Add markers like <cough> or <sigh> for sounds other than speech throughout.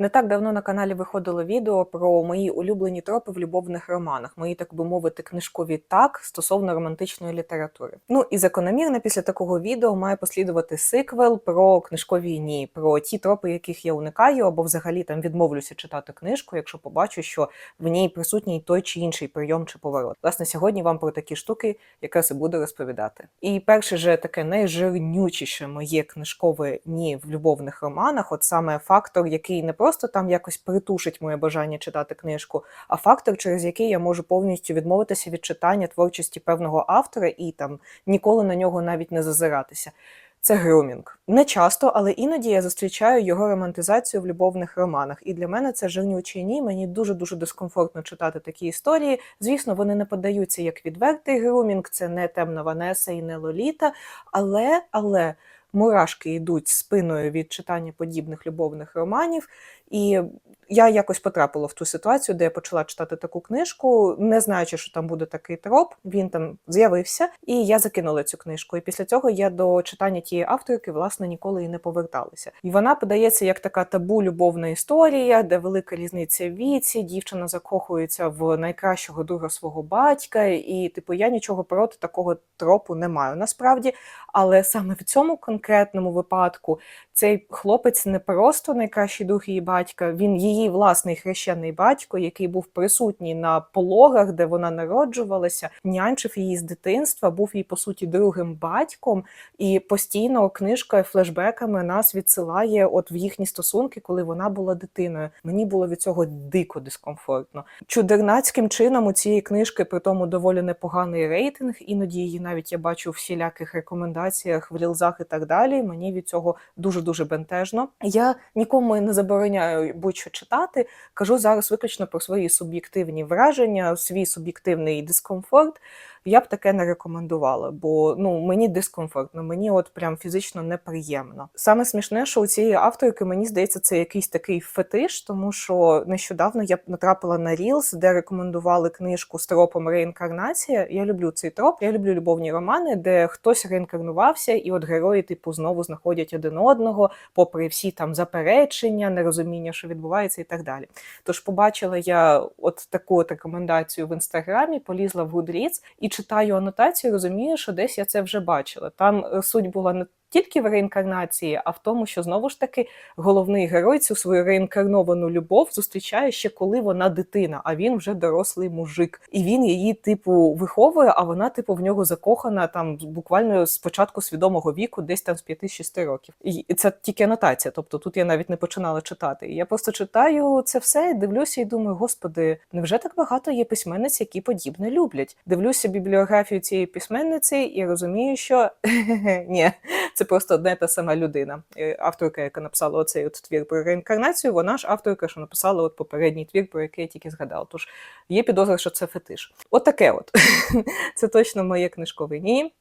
Не так давно на каналі виходило відео про мої улюблені тропи в любовних романах, мої, так би мовити, книжкові так стосовно романтичної літератури. Ну і закономірно після такого відео має послідувати сиквел про книжкові ні, про ті тропи, яких я уникаю, або взагалі там відмовлюся читати книжку, якщо побачу, що в ній присутній той чи інший прийом чи поворот. Власне, сьогодні вам про такі штуки якраз і буду розповідати. І перше же таке найжирнючіше моє книжкове ні в любовних романах, от саме фактор, який не просто там якось притушить моє бажання читати книжку, а фактор, через який я можу повністю відмовитися від читання творчості певного автора і там ніколи на нього навіть не зазиратися. Це грумінг. Не часто, але іноді я зустрічаю його романтизацію в любовних романах. І для мене це жирнючий ні. Мені дуже дуже дискомфортно читати такі історії. Звісно, вони не подаються як відвертий грумінг, це не темна Ванеса і не Лоліта. Але, але мурашки йдуть спиною від читання подібних любовних романів. І я якось потрапила в ту ситуацію, де я почала читати таку книжку, не знаючи, що там буде такий троп. Він там з'явився, і я закинула цю книжку. І після цього я до читання тієї авторки власне ніколи і не поверталася. І вона подається як така табу любовна історія, де велика різниця в віці, дівчина закохується в найкращого друга свого батька, і типу я нічого проти такого тропу не маю насправді. Але саме в цьому конкретному випадку цей хлопець не просто найкращий друг її батька, він її власний хрещений батько, який був присутній на пологах, де вона народжувалася, нянчив її з дитинства, був їй по суті другим батьком, і постійно книжка флешбеками нас відсилає от в їхні стосунки, коли вона була дитиною. Мені було від цього дико дискомфортно. Чудернацьким чином у цієї книжки при тому доволі непоганий рейтинг. Іноді її навіть я бачу в всіляких рекомендаціях в рілзах і так далі. Мені від цього дуже дуже бентежно. Я нікому не забороняю будь-що читати. Кажу зараз виключно про свої суб'єктивні враження, свій суб'єктивний дискомфорт. Я б таке не рекомендувала, бо ну мені дискомфортно, мені от прям фізично неприємно. Саме смішне, що у цієї авторки мені здається, це якийсь такий фетиш, тому що нещодавно я натрапила на Reels, де рекомендували книжку з тропом реінкарнація. Я люблю цей троп. Я люблю любовні романи, де хтось реінкарнувався, і от герої, типу, знову знаходять один одного, попри всі там заперечення, нерозуміння, що відбувається, і так далі. Тож побачила я от таку от рекомендацію в інстаграмі, полізла в Goodreads і читаю анотацію, розумію, що десь я це вже бачила. Там е, суть була не тільки в реінкарнації, а в тому, що знову ж таки головний герой цю свою реінкарновану любов зустрічає ще коли вона дитина, а він вже дорослий мужик. І він її, типу, виховує, а вона, типу, в нього закохана там буквально з початку свідомого віку, десь там з 5-6 років. І це тільки анотація. Тобто тут я навіть не починала читати. І я просто читаю це все, дивлюся і думаю, господи, невже так багато є письменниць, які подібне люблять? Дивлюся бібліографію цієї письменниці і розумію, що <laughs> ні це просто одна та сама людина. Авторка, яка написала оцей от твір про реінкарнацію, вона ж авторка, що написала от попередній твір, про який я тільки згадала. Тож є підозра, що це фетиш. От таке от. <laughs> Це точно моє книжкове ні.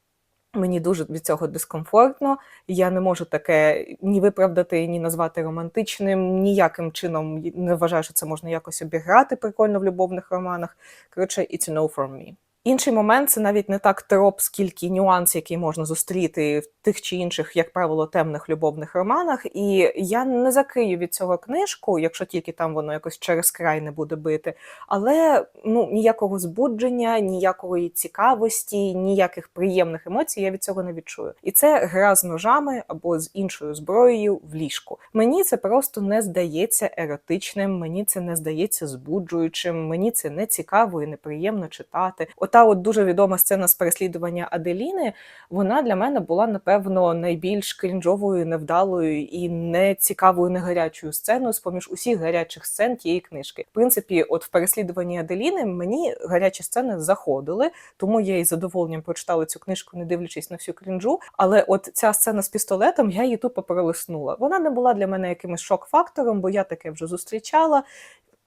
Мені дуже від цього дискомфортно. Я не можу таке ні виправдати, ні назвати романтичним. Ніяким чином не вважаю, що це можна якось обіграти прикольно в любовних романах. Коротше, it's a no from me. Інший момент це навіть не так троп, скільки нюанс, який можна зустріти в тих чи інших, як правило, темних любовних романах. І я не закрию від цього книжку, якщо тільки там воно якось через край не буде бити. Але ну ніякого збудження, ніякої цікавості, ніяких приємних емоцій я від цього не відчую. І це гра з ножами або з іншою зброєю в ліжку. Мені це просто не здається еротичним, мені це не здається збуджуючим, мені це не цікаво і неприємно читати. Ота от дуже відома сцена з переслідування Аделіни, вона для мене була, напевно, найбільш крінжовою, невдалою і нецікавою, негарячою сценою з поміж усіх гарячих сцен тієї книжки. В принципі, от в переслідуванні Аделіни мені гарячі сцени заходили, тому я із задоволенням прочитала цю книжку, не дивлячись на всю крінжу. Але от ця сцена з пістолетом я її тупо пролиснула. Вона не була для мене якимось шок-фактором, бо я таке вже зустрічала.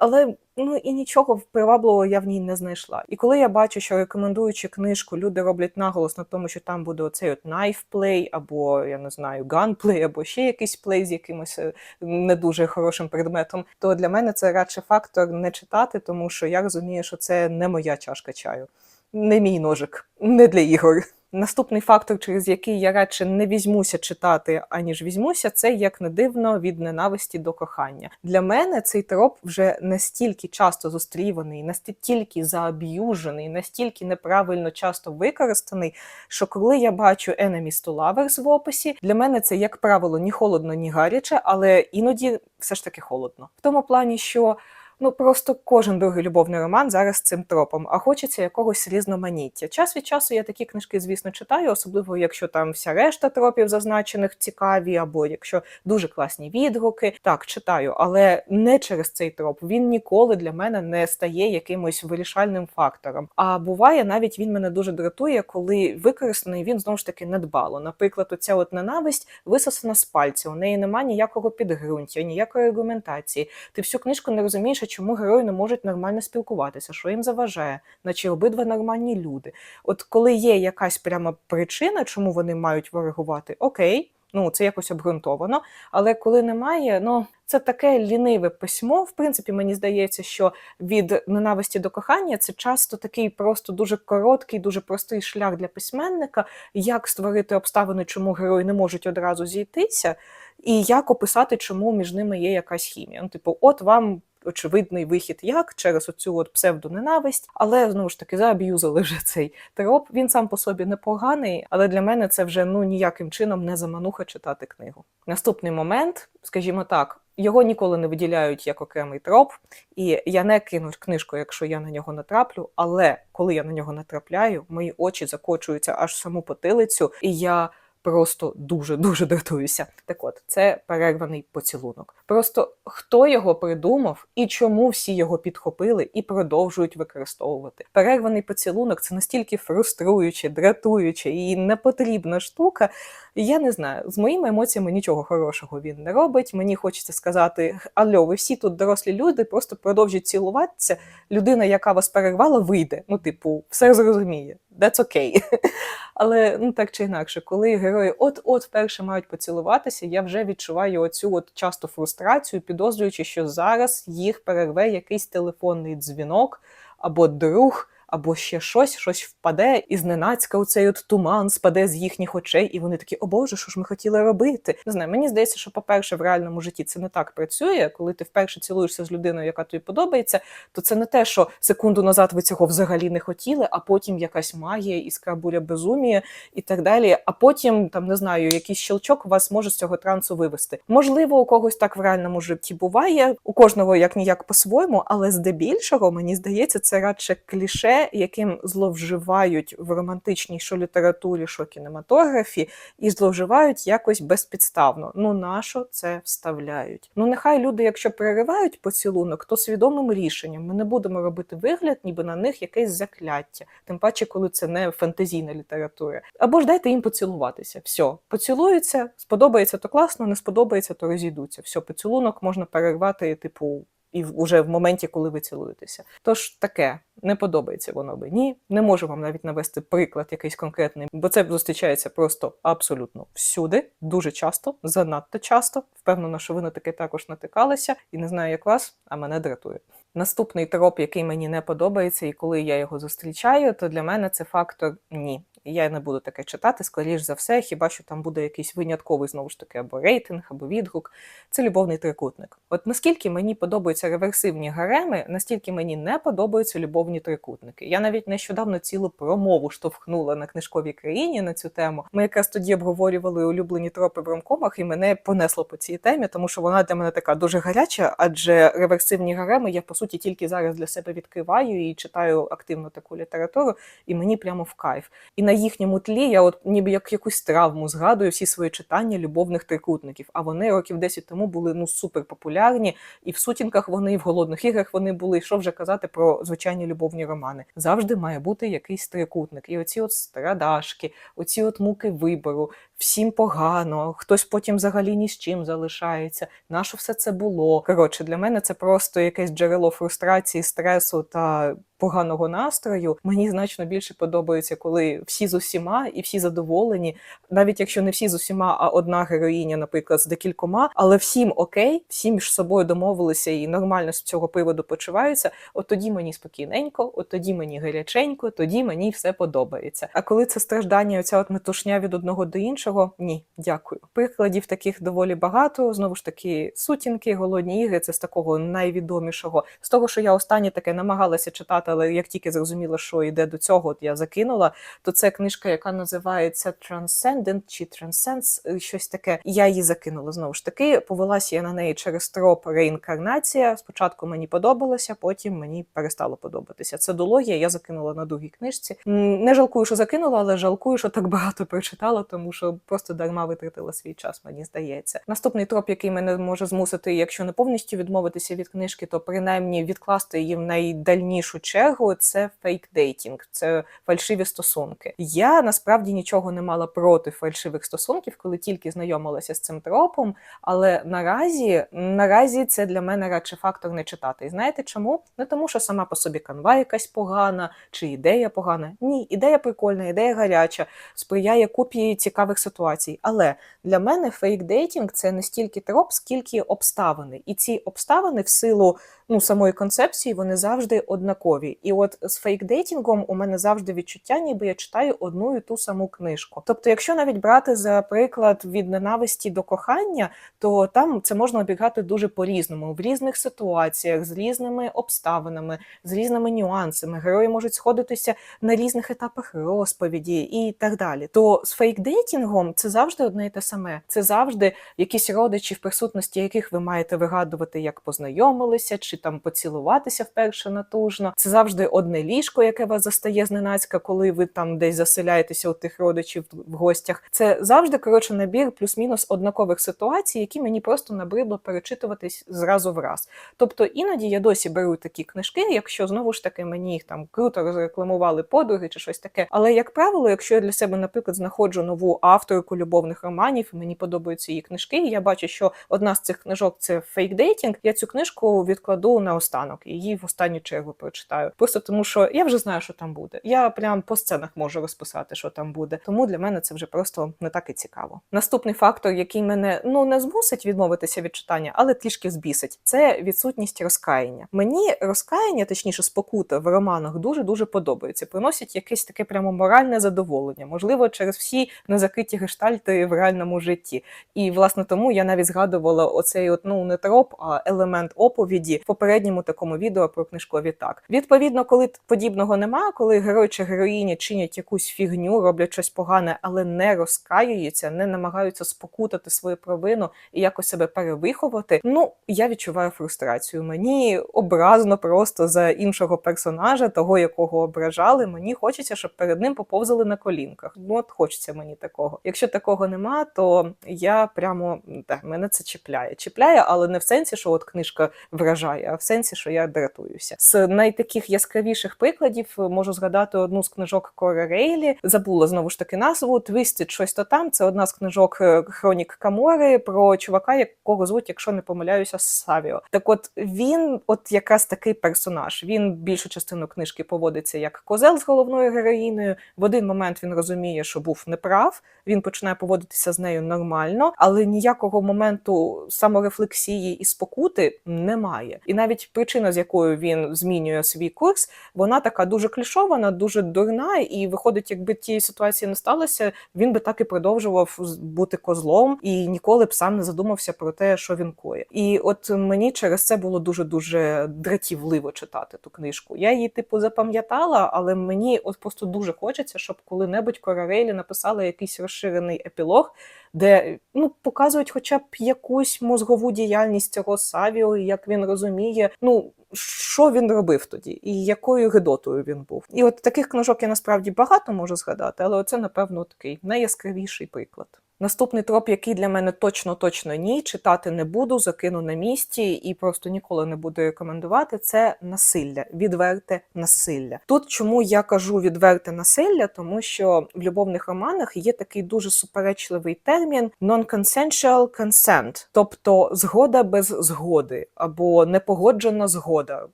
Але ну і нічого привабливого я в ній не знайшла. І коли я бачу, що рекомендуючи книжку, люди роблять наголос на тому, що там буде оцей от knife play, або я не знаю, gunplay, або ще якийсь плей з якимось е, не дуже хорошим предметом, то для мене це радше фактор не читати, тому що я розумію, що це не моя чашка чаю, не мій ножик, не для ігор. Наступний фактор, через який я радше не візьмуся читати, аніж візьмуся, це як не дивно від ненависті до кохання. Для мене цей троп вже настільки часто зустріваний, настільки зааб'южений, настільки неправильно часто використаний, що коли я бачу enemies to lovers в описі, для мене це, як правило, ні холодно, ні гаряче, але іноді все ж таки холодно. В тому плані, що ну просто кожен другий любовний роман зараз цим тропом, а хочеться якогось різноманіття. Час від часу я такі книжки, звісно, читаю, особливо якщо там вся решта тропів зазначених цікаві, або якщо дуже класні відгуки. Так, читаю, але не через цей троп. Він ніколи для мене не стає якимось вирішальним фактором. А буває, навіть він мене дуже дратує, коли використаний він знову ж таки недбало. Наприклад, оця от ненависть висосана з пальця. У неї немає ніякого підґрунтя, ніякої аргументації. Ти всю книжку не розумієш, чому герої не можуть нормально спілкуватися, що їм заважає, наче обидва нормальні люди. От коли є якась пряма причина, чому вони мають ворогувати, окей. Ну, це якось обґрунтовано. Але коли немає, ну це таке ліниве письмо. В принципі, мені здається, що від ненависті до кохання це часто такий просто дуже короткий, дуже простий шлях для письменника, як створити обставини, чому герої не можуть одразу зійтися, і як описати, чому між ними є якась хімія. Ну, типу, от вам. Очевидний вихід як через оцю от псевдоненависть, але знову ж таки зааб'юзали вже цей троп. Він сам по собі непоганий, але для мене це вже ну ніяким чином не замануха читати книгу. Наступний момент, скажімо так, його ніколи не виділяють як окремий троп, і я не кину книжку, якщо я на нього натраплю. Але коли я на нього натрапляю, мої очі закочуються аж в саму потилицю, і я. Просто дуже дуже дратуюся. Так от, це перерваний поцілунок. Просто хто його придумав і чому всі його підхопили і продовжують використовувати. Перерваний поцілунок це настільки фруструюче, дратуюче і непотрібна штука. Я не знаю, з моїми емоціями нічого хорошого він не робить. Мені хочеться сказати: Альо, ви всі тут дорослі люди, просто продовжують цілуватися. Людина, яка вас перервала, вийде. Ну, типу, все зрозуміє. That's okay. <laughs> Але ну так чи інакше, коли герої от-от вперше мають поцілуватися, я вже відчуваю оцю от часто фрустрацію, підозрюючи, що зараз їх перерве якийсь телефонний дзвінок або друг. Або ще щось, щось впаде, і зненацька у цей от туман спаде з їхніх очей, і вони такі, о Боже, що ж ми хотіли робити? Не знаю, мені здається, що, по-перше, в реальному житті це не так працює. Коли ти вперше цілуєшся з людиною, яка тобі подобається, то це не те, що секунду назад ви цього взагалі не хотіли, а потім якась магія, іскра буря безумія і так далі. А потім, там не знаю, якийсь щелчок вас може з цього трансу вивести. Можливо, у когось так в реальному житті буває, у кожного як ніяк по-своєму, але здебільшого мені здається, це радше кліше яким зловживають в романтичній що літературі, що кінематографі, і зловживають якось безпідставно. Ну нащо це вставляють? Ну нехай люди, якщо переривають поцілунок, то свідомим рішенням ми не будемо робити вигляд, ніби на них якесь закляття, тим паче, коли це не фантазійна література. Або ж дайте їм поцілуватися. Все, поцілуються, сподобається то класно, не сподобається, то розійдуться. Все, поцілунок можна перервати, типу. І вже в моменті, коли ви цілуєтеся. Тож таке не подобається воно мені. Не можу вам навіть навести приклад якийсь конкретний, бо це зустрічається просто абсолютно всюди, дуже часто, занадто часто. Впевнена, що ви на таке також натикалися, і не знаю, як вас, а мене дратує. Наступний троп, який мені не подобається, і коли я його зустрічаю, то для мене це фактор ні. Я не буду таке читати, скоріш за все, хіба що там буде якийсь винятковий знову ж таки або рейтинг, або відгук. Це любовний трикутник. От наскільки мені подобаються реверсивні гареми, настільки мені не подобаються любовні трикутники. Я навіть нещодавно цілу промову штовхнула на книжковій країні на цю тему. Ми якраз тоді обговорювали улюблені тропи в ромкомах, і мене понесло по цій темі, тому що вона для мене така дуже гаряча, адже реверсивні гареми я по суті тільки зараз для себе відкриваю і читаю активно таку літературу, і мені прямо в кайф. І на їхньому тлі я от ніби як якусь травму згадую всі свої читання любовних трикутників. А вони років 10 тому були ну супер популярні, і в сутінках вони, і в голодних іграх вони були. Що вже казати про звичайні любовні романи? Завжди має бути якийсь трикутник. І оці от страдашки, оці от муки вибору. Всім погано, хтось потім взагалі ні з чим залишається. Нащо все це було? Коротше, для мене це просто якесь джерело фрустрації, стресу та поганого настрою. Мені значно більше подобається, коли всі з усіма і всі задоволені, навіть якщо не всі з усіма, а одна героїня, наприклад, з декількома, але всім окей, всі між собою домовилися і нормально з цього приводу почуваються. От тоді мені спокійненько, от тоді мені гаряченько, тоді мені все подобається. А коли це страждання, оця от метушня від одного до іншого, ні, дякую. Прикладів таких доволі багато. Знову ж таки, сутінки, голодні ігри це з такого найвідомішого. З того, що я останнє таке намагалася читати, але як тільки зрозуміла, що йде до цього, от я закинула. То це книжка, яка називається Transcendent чи Transcends, е, щось таке. Я її закинула знову ж таки. Повелася я на неї через троп реінкарнація. Спочатку мені подобалося, потім мені перестало подобатися. Це дологія, я закинула на другій книжці. Не жалкую, що закинула, але жалкую, що так багато прочитала, тому що просто дарма витратила свій час, мені здається. Наступний троп, який мене може змусити, якщо не повністю відмовитися від книжки, то принаймні відкласти її в найдальнішу чергу. Це фейк-дейтінг, це фальшиві стосунки. Я насправді нічого не мала проти фальшивих стосунків, коли тільки знайомилася з цим тропом. Але наразі, наразі це для мене радше фактор не читати. І знаєте чому? Не тому, що сама по собі канва якась погана чи ідея погана. Ні, ідея прикольна, ідея гаряча, сприяє купі цікавих ситуацій. Але для мене фейк-дейтінг це не стільки троп, скільки обставини. І ці обставини в силу ну, самої концепції вони завжди однакові. І от з фейк-дейтінгом у мене завжди відчуття, ніби я читаю одну і ту саму книжку. Тобто, якщо навіть брати за приклад від ненависті до кохання, то там це можна обіграти дуже по-різному, в різних ситуаціях, з різними обставинами, з різними нюансами. Герої можуть сходитися на різних етапах розповіді і так далі. То з фейк-дейтінгом це завжди одне і те саме. Це завжди якісь родичі, в присутності яких ви маєте вигадувати, як познайомилися, чи там поцілуватися вперше натужно. Це завжди одне ліжко, яке вас застає зненацька, коли ви там десь заселяєтеся у тих родичів в гостях. Це завжди коротше набір плюс-мінус однакових ситуацій, які мені просто набридло перечитуватись зразу в раз. Тобто іноді я досі беру такі книжки, якщо знову ж таки мені їх там круто розрекламували подруги чи щось таке. Але як правило, якщо я для себе, наприклад, знаходжу нову авторку любовних романів, мені подобаються її книжки, і я бачу, що одна з цих книжок це фейк-дейтінг, я цю книжку відкладу на останок і її в останню чергу прочитаю. Просто тому, що я вже знаю, що там буде. Я прям по сценах можу розписати, що там буде. Тому для мене це вже просто не так і цікаво. Наступний фактор, який мене ну не змусить відмовитися від читання, але трішки збісить, це відсутність розкаяння. Мені розкаяння, точніше, спокута в романах дуже дуже подобається. Приносять якесь таке прямо моральне задоволення, можливо, через всі незакриті гештальти в реальному житті. І власне тому я навіть згадувала оцей от ну не троп, а елемент оповіді попередньому такому відео про книжкові так. Відповідно, коли подібного нема, коли герой чи героїні чинять якусь фігню, роблять щось погане, але не розкаюються, не намагаються спокутати свою провину і якось себе перевиховати. Ну я відчуваю фрустрацію. Мені образно просто за іншого персонажа, того якого ображали. Мені хочеться, щоб перед ним поповзали на колінках. Ну от хочеться мені такого. Якщо такого нема, то я прямо да, мене це чіпляє. Чіпляє, але не в сенсі, що от книжка вражає, а в сенсі, що я дратуюся. З найтаких яскравіших прикладів можу згадати одну з книжок Кори Рейлі. Забула знову ж таки назву Твістед щось то там. Це одна з книжок е, Хронік Камори про чувака, якого звуть, якщо не помиляюся, Савіо. Так, от він, от якраз такий персонаж. Він більшу частину книжки поводиться як козел з головною героїною. В один момент він розуміє, що був неправ. Він починає поводитися з нею нормально, але ніякого моменту саморефлексії і спокути немає. І навіть причина, з якою він змінює свій курс, вона така дуже клішована, дуже дурна. І виходить, якби тієї ситуації не сталося, він би так і продовжував бути козлом і ніколи б сам не задумався про те, що він коє. І от мені через це було дуже дуже дратівливо читати ту книжку. Я її типу запам'ятала, але мені от просто дуже хочеться, щоб коли-небудь Корарелі написала якийсь розширений епілог, де ну показують, хоча б якусь мозгову діяльність цього Савіо, як він розуміє, ну. Що він робив тоді, і якою гидотою він був? І от таких книжок я насправді багато можу згадати, але це, напевно, такий найяскравіший приклад. Наступний троп, який для мене точно точно ні, читати не буду, закину на місці і просто ніколи не буду рекомендувати. Це насилля, відверте насилля. Тут чому я кажу відверте насилля, тому що в любовних романах є такий дуже суперечливий термін non-consensual consent, тобто згода без згоди або непогоджена згода.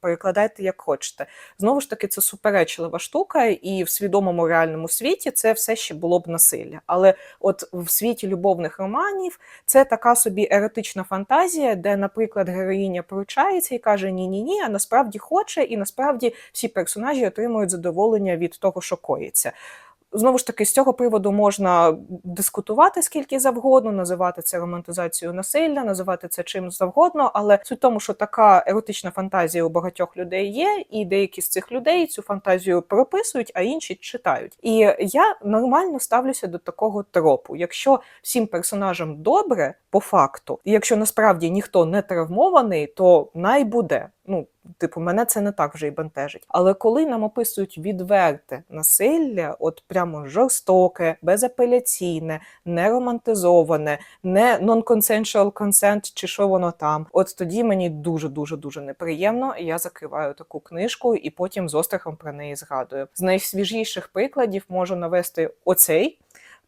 Перекладайте як хочете. Знову ж таки, це суперечлива штука, і в свідомому реальному світі це все ще було б насилля. Але от в світі любовних романів це така собі еротична фантазія, де, наприклад, героїня поручається і каже ні ні ні а насправді хоче, і насправді всі персонажі отримують задоволення від того, що коїться. Знову ж таки, з цього приводу можна дискутувати скільки завгодно, називати це романтизацією насилля, називати це чим завгодно, але суть в тому, що така еротична фантазія у багатьох людей є, і деякі з цих людей цю фантазію прописують, а інші читають. І я нормально ставлюся до такого тропу. Якщо всім персонажам добре, по факту, і якщо насправді ніхто не травмований, то най буде. Ну, типу, мене це не так вже й бентежить. Але коли нам описують відверте насилля, от прямо жорстоке, безапеляційне, не романтизоване, не non-consensual consent, чи що воно там, от тоді мені дуже дуже дуже неприємно. і Я закриваю таку книжку і потім з острахом про неї згадую. З найсвіжіших прикладів можу навести оцей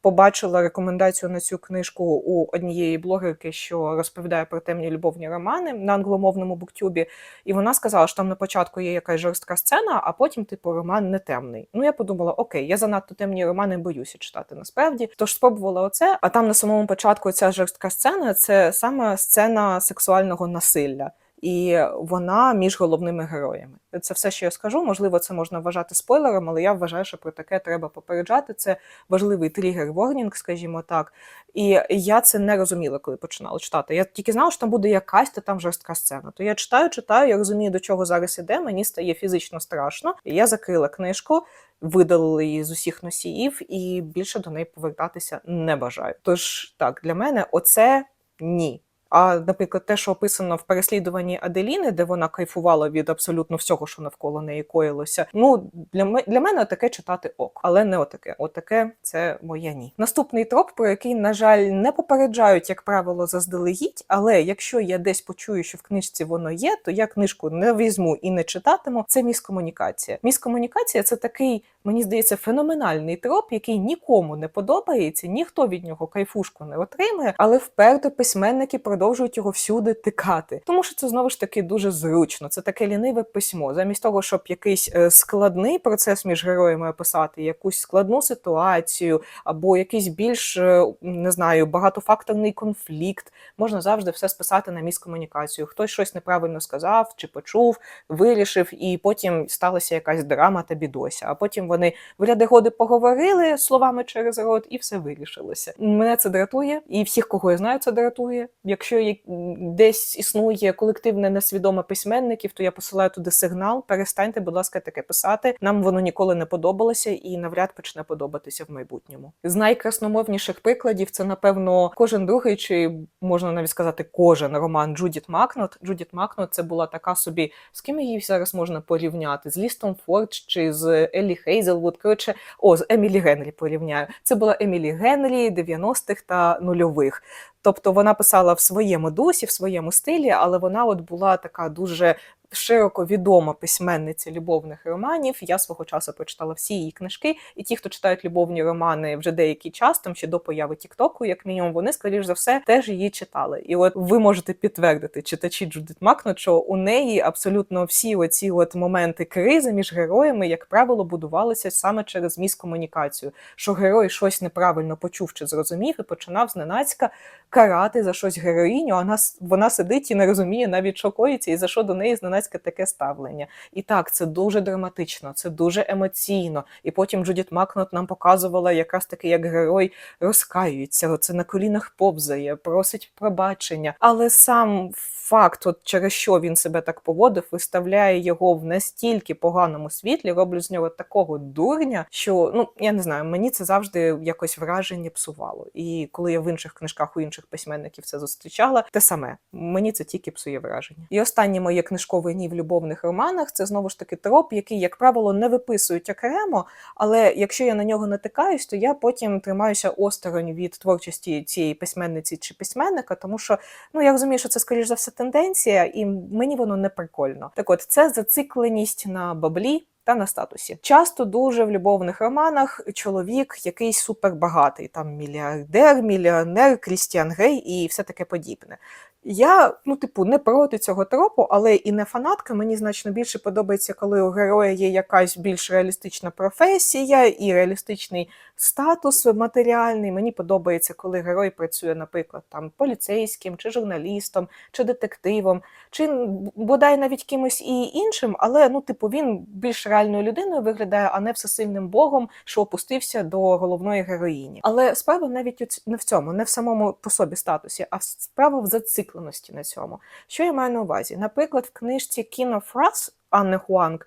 побачила рекомендацію на цю книжку у однієї блогерки, що розповідає про темні любовні романи на англомовному буктюбі. І вона сказала, що там на початку є якась жорстка сцена, а потім, типу, роман не темний. Ну я подумала, окей, я занадто темні романи боюся читати насправді. Тож спробувала оце. А там на самому початку ця жорстка сцена це саме сцена сексуального насилля і вона між головними героями. Це все, що я скажу. Можливо, це можна вважати спойлером, але я вважаю, що про таке треба попереджати. Це важливий тригер ворнінг, скажімо так. І я це не розуміла, коли починала читати. Я тільки знала, що там буде якась та там жорстка сцена. То я читаю, читаю, я розумію, до чого зараз іде. Мені стає фізично страшно. Я закрила книжку. Видалили її з усіх носіїв, і більше до неї повертатися не бажаю. Тож так, для мене оце ні. А, наприклад, те, що описано в переслідуванні Аделіни, де вона кайфувала від абсолютно всього, що навколо неї коїлося. Ну для для мене таке читати ок, але не отаке. Отаке це моє ні. Наступний троп, про який, на жаль, не попереджають, як правило, заздалегідь. Але якщо я десь почую, що в книжці воно є, то я книжку не візьму і не читатиму. Це міскомунікація. Міскомунікація це такий, мені здається, феноменальний троп, який нікому не подобається, ніхто від нього кайфушку не отримує, але вперто письменники продовжують продовжують його всюди тикати, тому що це знову ж таки дуже зручно. Це таке ліниве письмо. Замість того, щоб якийсь е, складний процес між героями описати, якусь складну ситуацію, або якийсь більш е, не знаю, багатофакторний конфлікт, можна завжди все списати на міскомунікацію. Хтось щось неправильно сказав чи почув, вирішив, і потім сталася якась драма та бідося. А потім вони в ряди годи поговорили словами через рот, і все вирішилося. Мене це дратує, і всіх, кого я знаю, це дратує. Якщо десь існує колективне несвідоме письменників, то я посилаю туди сигнал. Перестаньте, будь ласка, таке писати. Нам воно ніколи не подобалося і навряд почне подобатися в майбутньому. З найкрасномовніших прикладів це, напевно, кожен другий, чи можна навіть сказати, кожен роман Джудіт Макнот. Джудіт Макнот це була така собі, з ким її зараз можна порівняти? З Лістом Фордж чи з Еллі Хейзелвуд. Коротше, о, з Емілі Генрі порівняю. Це була Емілі Генрі 90-х та нульових. Тобто вона писала в своєму дусі, в своєму стилі, але вона от була така дуже широко відома письменниця любовних романів. Я свого часу прочитала всі її книжки, і ті, хто читають любовні романи вже деякий час, там ще до появи Тіктоку, як мінімум, вони, скоріш за все, теж її читали. І от ви можете підтвердити, читачі Джудит Макнот, що у неї абсолютно всі оці от моменти кризи між героями, як правило, будувалися саме через міскомунікацію, що герой щось неправильно почув чи зрозумів і починав зненацька карати за щось героїню. А вона, вона сидить і не розуміє навіть що коїться, і за що до неї зненацька громадське таке ставлення. І так, це дуже драматично, це дуже емоційно. І потім Джудіт Макнот нам показувала якраз таки, як герой розкаюється, це на колінах повзає, просить пробачення. Але сам факт, от через що він себе так поводив, виставляє його в настільки поганому світлі, роблю з нього такого дурня, що ну я не знаю, мені це завжди якось враження псувало. І коли я в інших книжках у інших письменників це зустрічала, те саме мені це тільки псує враження. І останнє моє книжкове ні в любовних романах. Це знову ж таки троп, який, як правило, не виписують окремо. Але якщо я на нього натикаюсь, то я потім тримаюся осторонь від творчості цієї письменниці чи письменника, тому що ну я розумію, що це скоріш за все тенденція, і мені воно не прикольно. Так от це зацикленість на баблі. Та на статусі часто дуже в любовних романах чоловік якийсь супербагатий, там мільярдер, мільйонер, Крістіан Грей і все таке подібне. Я, ну, типу, не проти цього тропу, але і не фанатка. Мені значно більше подобається, коли у героя є якась більш реалістична професія і реалістичний статус матеріальний. Мені подобається, коли герой працює, наприклад, там поліцейським, чи журналістом, чи детективом, чи бодай навіть кимось і іншим, але ну, типу, він більш реальною людиною виглядає, а не всесильним богом, що опустився до головної героїні. Але справа навіть не в цьому, не в самому по собі статусі, а справа в зацикленості на цьому. Що я маю на увазі? Наприклад, в книжці Кіно Фрас Анни Хуанг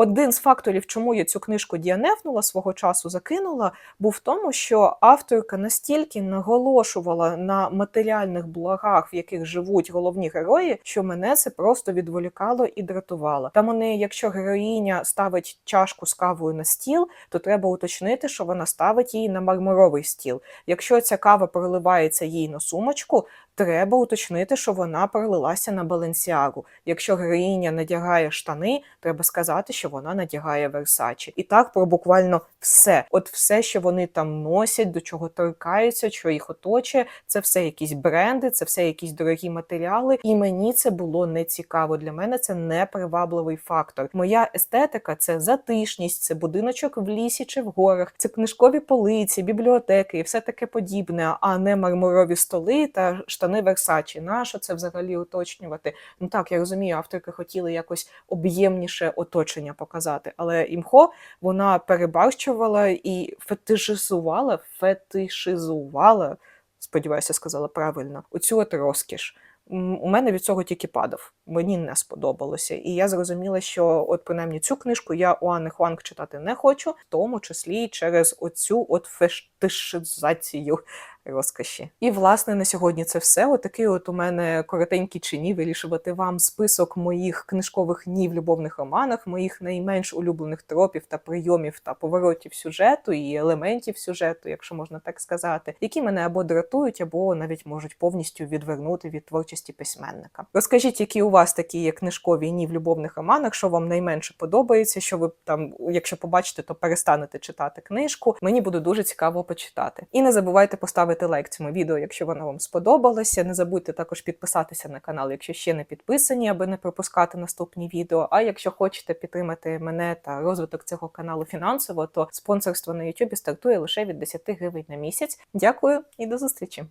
один з факторів, чому я цю книжку діанефнула свого часу, закинула, був в тому, що авторка настільки наголошувала на матеріальних благах, в яких живуть головні герої, що мене це просто відволікало і дратувало. Там вони, якщо героїня ставить чашку з кавою на стіл, то треба уточнити, що вона ставить її на мармуровий стіл. Якщо ця кава проливається їй на сумочку, треба уточнити, що вона пролилася на баленсіагу. Якщо героїня надягає штани, треба сказати, що вона надягає Версачі. І так про буквально все. От все, що вони там носять, до чого торкаються, що їх оточує, це все якісь бренди, це все якісь дорогі матеріали. І мені це було не цікаво. Для мене це не привабливий фактор. Моя естетика це затишність, це будиночок в лісі чи в горах, це книжкові полиці, бібліотеки і все таке подібне, а не мармурові столи та штани Версачі. Нащо це взагалі уточнювати? Ну так, я розумію, авторки хотіли якось об'ємніше оточення показати, але імхо вона перебарщувала і фетишизувала, фетишизувала, сподіваюся, сказала правильно, оцю от розкіш. У мене від цього тільки падав. Мені не сподобалося. І я зрозуміла, що от принаймні цю книжку я у Анни Хуанг читати не хочу, в тому числі через оцю от фетишизацію розкоші. І власне на сьогодні це все. Отакий от у мене коротенький чи ні вирішувати вам список моїх книжкових ні в любовних романах, моїх найменш улюблених тропів та прийомів та поворотів сюжету і елементів сюжету, якщо можна так сказати, які мене або дратують, або навіть можуть повністю відвернути від творчості письменника. Розкажіть, які у вас такі є книжкові ні в любовних романах, що вам найменше подобається, що ви там, якщо побачите, то перестанете читати книжку. Мені буде дуже цікаво почитати. І не забувайте поставити лайк цьому відео, якщо воно вам сподобалося. Не забудьте також підписатися на канал, якщо ще не підписані, аби не пропускати наступні відео. А якщо хочете підтримати мене та розвиток цього каналу фінансово, то спонсорство на YouTube стартує лише від 10 гривень на місяць. Дякую і до зустрічі!